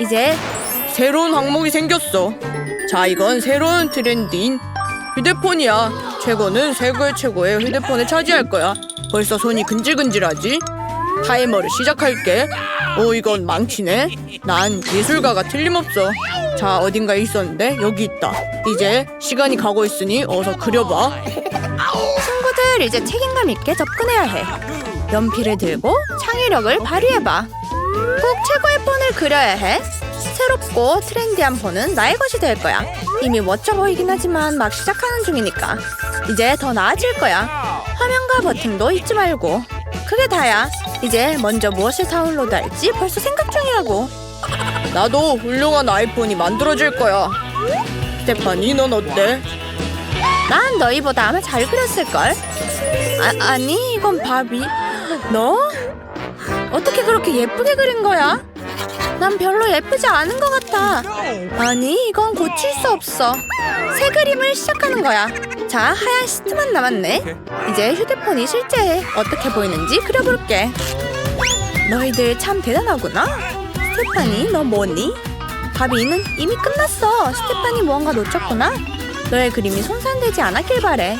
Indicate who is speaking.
Speaker 1: 이제 새로운 항목이 생겼어. 자, 이건 새로운 트렌드인 휴대폰이야. 최고는 세계 최고의 휴대폰을 차지할 거야. 벌써 손이 근질근질하지? 타이머를 시작할게. 오, 이건 망치네. 난 예술가가 틀림없어. 자, 어딘가에 있었는데 여기 있다. 이제 시간이 가고 있으니 어서 그려봐. 친구들, 이제 책임감 있게 접근해야 해. 연필을 들고 창의력을 발휘해봐. 꼭 최고의 폰을 그려야 해. 새롭고 트렌디한 폰은 나의 것이 될 거야. 이미 멋져 보이긴 하지만 막 시작하는 중이니까. 이제 더 나아질 거야. 화면과 버튼도 잊지 말고. 그게 다야. 이제 먼저 무엇을 다운로드 할지 벌써 생각 중이라고. 나도 훌륭한 아이폰이 만들어질 거야. 스테파니, 넌 어때? 난 너희보다 아마 잘 그렸을걸. 아, 아니, 이건 바비. 너? 어떻게 그렇게 예쁘게 그린 거야? 난 별로 예쁘지 않은 것 같아. 아니, 이건 고칠 수 없어. 새 그림을 시작하는 거야. 자, 하얀 시트만 남았네. 이제 휴대폰이 실제 어떻게 보이는지 그려볼게. 너희들 참 대단하구나. 스테파니, 너 뭐니? 바비는 이미 끝났어. 스테파니 무언가 놓쳤구나. 너의 그림이 손상되지 않았길 바래.